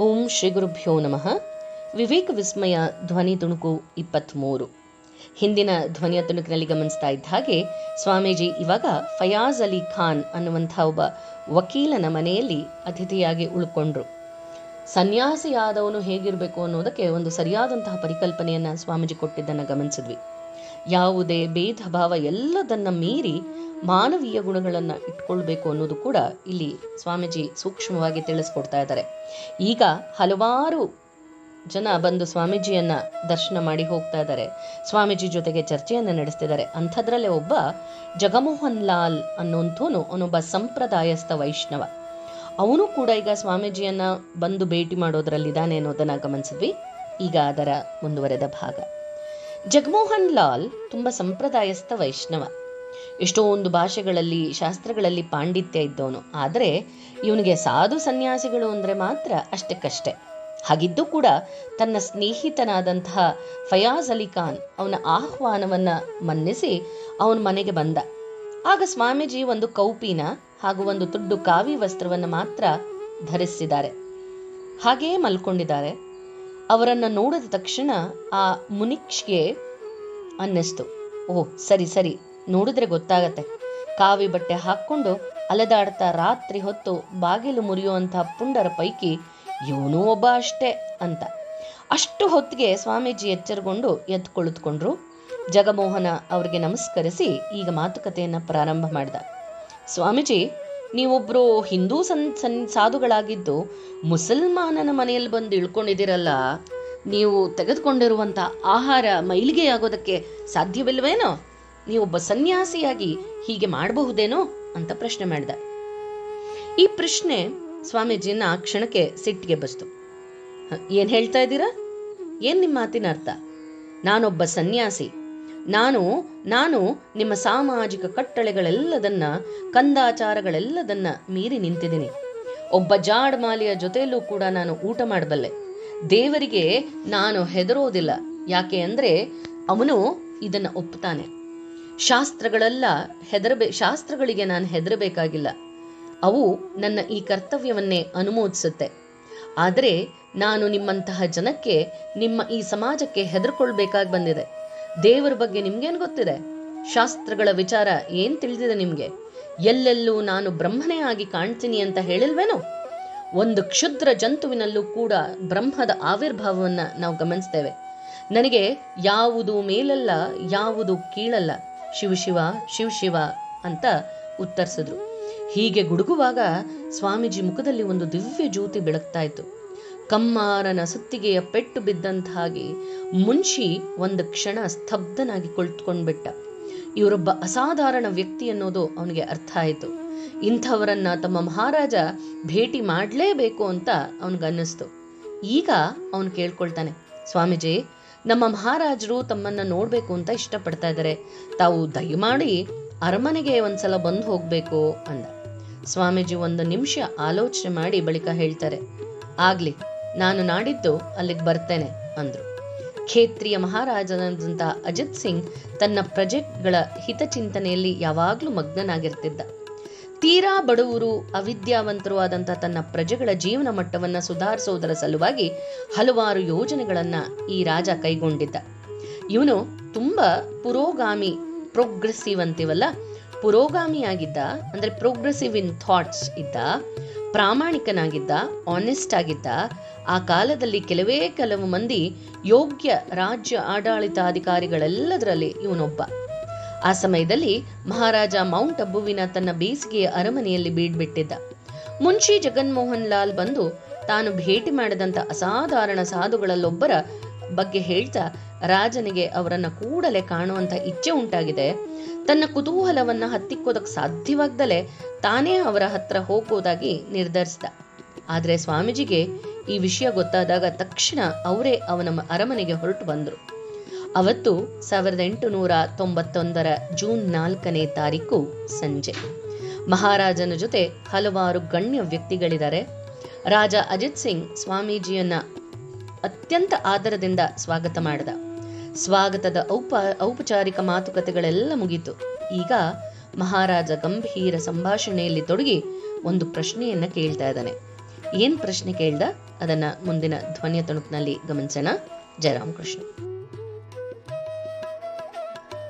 ಓಂ ಶ್ರೀ ಗುರುಭ್ಯೋ ನಮಃ. ವಿವೇಕ ವಿಸ್ಮಯ ಧ್ವನಿ ತುಣುಕು ಇಪ್ಪತ್ತ್ಮೂರು ಹಿಂದಿನ ಧ್ವನಿಯ ತುಣುಕಿನಲ್ಲಿ ಗಮನಿಸ್ತಾ ಇದ್ದ ಹಾಗೆ ಸ್ವಾಮೀಜಿ ಇವಾಗ ಫಯಾಜ್ ಅಲಿ ಖಾನ್ ಅನ್ನುವಂಥ ಒಬ್ಬ ವಕೀಲನ ಮನೆಯಲ್ಲಿ ಅತಿಥಿಯಾಗಿ ಉಳ್ಕೊಂಡ್ರು. ಸನ್ಯಾಸಿಯಾದವನು ಹೇಗಿರಬೇಕು ಅನ್ನೋದಕ್ಕೆ ಒಂದು ಸರಿಯಾದಂತಹ ಪರಿಕಲ್ಪನೆಯನ್ನ ಸ್ವಾಮೀಜಿ ಕೊಟ್ಟಿದ್ದನ್ನು ಗಮನಿಸಿದ್ವಿ. ಯಾವುದೇ ಭೇದ ಭಾವ ಎಲ್ಲದನ್ನ ಮೀರಿ ಮಾನವೀಯ ಗುಣಗಳನ್ನು ಇಟ್ಕೊಳ್ಬೇಕು ಅನ್ನೋದು ಕೂಡ ಇಲ್ಲಿ ಸ್ವಾಮೀಜಿ ಸೂಕ್ಷ್ಮವಾಗಿ ತಿಳಿಸ್ಕೊಡ್ತಾ ಇದ್ದಾರೆ. ಈಗ ಹಲವಾರು ಜನ ಬಂದು ಸ್ವಾಮೀಜಿಯನ್ನ ದರ್ಶನ ಮಾಡಿ ಹೋಗ್ತಾ ಇದ್ದಾರೆ. ಸ್ವಾಮೀಜಿ ಜೊತೆಗೆ ಚರ್ಚೆಯನ್ನ ನಡೆಸ್ತಿದ್ದಾರೆ. ಅಂಥದ್ರಲ್ಲೇ ಒಬ್ಬ ಜಗಮೋಹನ್ ಲಾಲ್ ಅನ್ನೋಂಥನು ಅವನೊಬ್ಬ ಸಂಪ್ರದಾಯಸ್ಥ ವೈಷ್ಣವ. ಅವನು ಕೂಡ ಈಗ ಸ್ವಾಮೀಜಿಯನ್ನ ಬಂದು ಭೇಟಿ ಮಾಡೋದ್ರಲ್ಲಿದ್ದಾನೆ ಅನ್ನೋದನ್ನ ಗಮನಿಸಿದ್ವಿ. ಈಗ ಅದರ ಮುಂದುವರೆದ ಭಾಗ. ಜಗಮೋಹನ್ ಲಾಲ್ ತುಂಬ ಸಂಪ್ರದಾಯಸ್ಥ ವೈಷ್ಣವ. ಎಷ್ಟೊಂದು ಭಾಷೆಗಳಲ್ಲಿ, ಶಾಸ್ತ್ರಗಳಲ್ಲಿ ಪಾಂಡಿತ್ಯ ಇದ್ದವನು. ಆದರೆ, ಇವನಿಗೆ ಸಾಧು ಸನ್ಯಾಸಿಗಳು ಅಂದರೆ ಮಾತ್ರ ಅಷ್ಟಕ್ಕಷ್ಟೇ. ಹಾಗಿದ್ದು ಕೂಡ ತನ್ನ ಸ್ನೇಹಿತನಾದಂತಹ ಫಯಾಜ್ ಅಲಿ ಖಾನ್ ಅವನ ಆಹ್ವಾನವನ್ನು ಮನ್ನಿಸಿ ಅವನ ಮನೆಗೆ ಬಂದ. ಆಗ ಸ್ವಾಮೀಜಿ ಒಂದು ಕೌಪಿನ ಹಾಗೂ ಒಂದು ತುಡ್ಡು ಕಾವಿ ವಸ್ತ್ರವನ್ನು ಮಾತ್ರ ಧರಿಸಿದ್ದಾರೆ. ಹಾಗೆಯೇ ಮಲ್ಕೊಂಡಿದ್ದಾರೆ. ಅವರನ್ನು ನೋಡಿದ ತಕ್ಷಣ ಆ ಮುನಿಕ್ಷ್ಗೆ ಅನ್ನಿಸ್ತು. ಓಹ್ ಸರಿ ಸರಿ, ನೋಡಿದ್ರೆ ಗೊತ್ತಾಗತ್ತೆ. ಕಾವಿ ಬಟ್ಟೆ ಹಾಕ್ಕೊಂಡು ಅಲೆದಾಡ್ತಾ ರಾತ್ರಿ ಹೊತ್ತು ಬಾಗಿಲು ಮುರಿಯುವಂತಹ ಪುಂಡರ ಪೈಕಿ ಇವನೂ ಒಬ್ಬ ಅಷ್ಟೇ ಅಂತ. ಅಷ್ಟು ಹೊತ್ತಿಗೆ ಸ್ವಾಮೀಜಿ ಎಚ್ಚರಗೊಂಡು ಎದ್ದು ಕುಳಿತುಕೊಂಡ್ರು ಜಗಮೋಹನ ಅವರಿಗೆ ನಮಸ್ಕರಿಸಿ ಈಗ ಮಾತುಕತೆಯನ್ನು ಪ್ರಾರಂಭ ಮಾಡಿದ. ಸ್ವಾಮೀಜಿ ನೀವೊಬ್ರು ಹಿಂದೂ ಸನ್ ಸನ್ ಸಾಧುಗಳಾಗಿದ್ದು ಮುಸಲ್ಮಾನನ ಮನೆಯಲ್ಲಿ ಬಂದು ಇಳ್ಕೊಂಡಿದ್ದೀರಲ್ಲ, ನೀವು ತೆಗೆದುಕೊಂಡಿರುವಂಥ ಆಹಾರ ಮೈಲಿಗೆ ಆಗೋದಕ್ಕೆ ಸಾಧ್ಯವಿಲ್ವೇನೋ? ನೀವೊಬ್ಬ ಸನ್ಯಾಸಿಯಾಗಿ ಹೀಗೆ ಮಾಡಬಹುದೇನೋ ಅಂತ ಪ್ರಶ್ನೆ ಮಾಡಿದ. ಈ ಪ್ರಶ್ನೆ ಸ್ವಾಮೀಜಿನ ಆ ಕ್ಷಣಕ್ಕೆ ಸಿಟ್ಟಿಗೆ ಬಸ್ತು. ಏನು ಹೇಳ್ತಾ ಇದ್ದೀರಾ? ಏನು ನಿಮ್ಮ ಮಾತಿನ ಅರ್ಥ? ನಾನೊಬ್ಬ ಸನ್ಯಾಸಿ ನಾನು ನಾನು ನಿಮ್ಮ ಸಾಮಾಜಿಕ ಕಟ್ಟಳೆಗಳೆಲ್ಲದನ್ನ, ಕಂದಾಚಾರಗಳೆಲ್ಲದನ್ನ ಮೀರಿ ನಿಂತಿದ್ದೀನಿ. ಒಬ್ಬ ಜಾಡ್ ಮಾಲಿಯ ಜೊತೆಯಲ್ಲೂ ಕೂಡ ನಾನು ಊಟ ಮಾಡಬಲ್ಲೆ. ದೇವರಿಗೆ ನಾನು ಹೆದರೋದಿಲ್ಲ. ಯಾಕೆ ಅಂದ್ರೆ ಅವನು ಇದನ್ನ ಒಪ್ಪುತ್ತಾನೆ. ಶಾಸ್ತ್ರಗಳೆಲ್ಲ ಹೆದರಬೇ, ಶಾಸ್ತ್ರಗಳಿಗೆ ನಾನು ಹೆದರಬೇಕಾಗಿಲ್ಲ. ಅವು ನನ್ನ ಈ ಕರ್ತವ್ಯವನ್ನೇ ಅನುಮೋದಿಸುತ್ತೆ. ಆದರೆ ನಾನು ನಿಮ್ಮಂತಹ ಜನಕ್ಕೆ ನಿಮ್ಮ ಈ ಸಮಾಜಕ್ಕೆ ಹೆದರ್ಕೊಳ್ಬೇಕಾಗಿ ಬಂದಿದೆ. ದೇವರ ಬಗ್ಗೆ ನಿಮ್ಗೇನು ಗೊತ್ತಿದೆ? ಶಾಸ್ತ್ರಗಳ ವಿಚಾರ ಏನ್ ತಿಳಿದಿದೆ ನಿಮ್ಗೆ? ಎಲ್ಲೆಲ್ಲೂ ನಾನು ಬ್ರಹ್ಮನೇ ಆಗಿ ಕಾಣ್ತೀನಿ ಅಂತ ಹೇಳಿಲ್ವೇನೋ? ಒಂದು ಕ್ಷುದ್ರ ಜಂತುವಿನಲ್ಲೂ ಕೂಡ ಬ್ರಹ್ಮದ ಆವಿರ್ಭಾವವನ್ನ ನಾವು ಗಮನಿಸ್ತೇವೆ. ನನಗೆ ಯಾವುದು ಮೇಲಲ್ಲ, ಯಾವುದು ಕೀಳಲ್ಲ. ಶಿವ ಶಿವ ಅಂತ ಉತ್ತರಿಸಿದ್ರು. ಹೀಗೆ ಗುಡುಗುವಾಗ ಸ್ವಾಮೀಜಿ ಮುಖದಲ್ಲಿ ಒಂದು ದಿವ್ಯ ಜ್ಯೋತಿ ಬೆಳಗ್ತಾ ಇತ್ತು. ಕಮ್ಮಾರನ ಸುತ್ತಿಗೆಯ ಪೆಟ್ಟು ಬಿದ್ದಂತ ಹಾಗೆ ಮುನ್ಷಿ ಒಂದು ಕ್ಷಣ ಸ್ತಬ್ಧನಾಗಿ ಕುಳಿತುಕೊಂಡ್ಬಿಟ್ಟ. ಇವರೊಬ್ಬ ಅಸಾಧಾರಣ ವ್ಯಕ್ತಿ ಅನ್ನೋದು ಅವನಿಗೆ ಅರ್ಥ ಆಯಿತು. ಇಂಥವರನ್ನ ತಮ್ಮ ಮಹಾರಾಜ ಭೇಟಿ ಮಾಡಲೇಬೇಕು ಅಂತ ಅವನಿಗನ್ನಿಸ್ತು ಈಗ ಅವನು ಕೇಳ್ಕೊಳ್ತಾನೆ, ಸ್ವಾಮೀಜಿ, ನಮ್ಮ ಮಹಾರಾಜರು ತಮ್ಮನ್ನ ನೋಡ್ಬೇಕು ಅಂತ ಇಷ್ಟಪಡ್ತಾ ಇದ್ದಾರೆ ತಾವು ದಯಮಾಡಿ ಅರಮನೆಗೆ ಒಂದ್ಸಲ ಬಂದು ಹೋಗ್ಬೇಕು ಅಂದ. ಸ್ವಾಮೀಜಿ ಒಂದು ನಿಮಿಷ ಆಲೋಚನೆ ಮಾಡಿ ಬಳಿಕ ಹೇಳ್ತಾರೆ, ಆಗ್ಲಿ ನಾನು ನಾಡಿದ್ದು ಅಲ್ಲಿಗೆ ಬರ್ತೇನೆ ಅಂದ್ರು. ಖೇತ್ರಿಯ ಮಹಾರಾಜನಾದಂಥ ಅಜಿತ್ ಸಿಂಗ್ ತನ್ನ ಪ್ರಜೆಗಳ ಹಿತಚಿಂತನೆಯಲ್ಲಿ ಯಾವಾಗ್ಲೂ ಮಗ್ನನಾಗಿರ್ತಿದ್ದ. ತೀರಾ ಬಡವರು, ಅವಿದ್ಯಾವಂತರು ಆದಂತಹ ತನ್ನ ಪ್ರಜೆಗಳ ಜೀವನ ಮಟ್ಟವನ್ನ ಸುಧಾರಿಸೋದರ ಸಲುವಾಗಿ ಹಲವಾರು ಯೋಜನೆಗಳನ್ನ ಈ ರಾಜ ಕೈಗೊಂಡಿದ್ದ. ಇವನು ತುಂಬಾ ಪುರೋಗಾಮಿ ಪ್ರೋಗ್ರೆಸಿವ್ ಅಂತೀವಲ್ಲ? ಪುರೋಗಾಮಿಯಾಗಿದ್ದ, ಅಂದ್ರೆ ಪ್ರೋಗ್ರೆಸಿವ್ ಇನ್ ಥಾಟ್ಸ್ ಇದ್ದ ಪ್ರಾಮಾಣಿಕನಾಗಿದ್ದ ಆನೆಸ್ಟ್ ಆಗಿದ್ದ, ಆ ಕಾಲದಲ್ಲಿ ಕೆಲವೇ ಕೆಲವು ಮಂದಿ ಯೋಗ್ಯ ರಾಜ್ಯ ಆಡಳಿತಾಧಿಕಾರಿಗಳೆಲ್ಲದರಲ್ಲಿ ಇವನೊಬ್ಬ. ಆ ಸಮಯದಲ್ಲಿ ಮಹಾರಾಜ ಮೌಂಟ್ ಅಬ್ಬುವಿನ ತನ್ನ ಬೇಸಿಗೆಯ ಅರಮನೆಯಲ್ಲಿ ಬೀಡ್ಬಿಟ್ಟಿದ್ದ. ಮುನ್ಶಿ ಜಗನ್ಮೋಹನ್ ಲಾಲ್ ಬಂದು ತಾನು ಭೇಟಿ ಮಾಡಿದಂಥ ಅಸಾಧಾರಣ ಸಾಧುಗಳಲ್ಲೊಬ್ಬರ ಬಗ್ಗೆ ಹೇಳ್ತಾ ರಾಜನಿಗೆ ಅವರನ್ನ ಕೂಡಲೇ ಕಾಣುವಂಥ ಇಚ್ಛೆ ಉಂಟಾಗಿದೆ. ತನ್ನ ಕುತೂಹಲವನ್ನ ಹತ್ತಿಕ್ಕೋದಕ್ಕೆ ಸಾಧ್ಯವಾಗ್ದಲೆ ತಾನೇ ಅವರ ಹತ್ರ ಹೋಗೋದಾಗಿ ನಿರ್ಧರಿಸಿದ. ಆದ್ರೆ ಸ್ವಾಮೀಜಿಗೆ ಈ ವಿಷಯ ಗೊತ್ತಾದಾಗ ತಕ್ಷಣ ಅವರೇ ಅವನ ಅರಮನೆಗೆ ಹೊರಟು ಬಂದರು. ಅವತ್ತು ಸಾವಿರದ ಎಂಟುನೂರ ತೊಂಬತ್ತೊಂದರ ಜೂನ್ ನಾಲ್ಕನೇ ತಾರೀಕು ಸಂಜೆ. ಮಹಾರಾಜನ ಜೊತೆ ಹಲವಾರು ಗಣ್ಯ ವ್ಯಕ್ತಿಗಳಿದ್ದಾರೆ. ರಾಜ ಅಜಿತ್ ಸಿಂಗ್ ಸ್ವಾಮೀಜಿಯನ್ನ ಅತ್ಯಂತ ಆದರದಿಂದ ಸ್ವಾಗತ ಮಾಡಿದ. ಸ್ವಾಗತದ ಔಪ, ಔಪಚಾರಿಕ ಮಾತುಕತೆಗಳೆಲ್ಲ ಮುಗೀತು. ಈಗ ಮಹಾರಾಜ ಗಂಭೀರ ಸಂಭಾಷಣೆಯಲ್ಲಿ ತೊಡಗಿ ಒಂದು ಪ್ರಶ್ನೆಯನ್ನ ಕೇಳ್ತಾ ಇದ್ದಾನೆ. ಏನ್ ಪ್ರಶ್ನೆ ಕೇಳ್ದ? ಅದನ್ನ ಮುಂದಿನ ಧ್ವನಿಯ ತುಣುಕಿನಲ್ಲಿ ಗಮನಿಸೋಣ. ಜಯರಾಮ್ ಕೃಷ್ಣ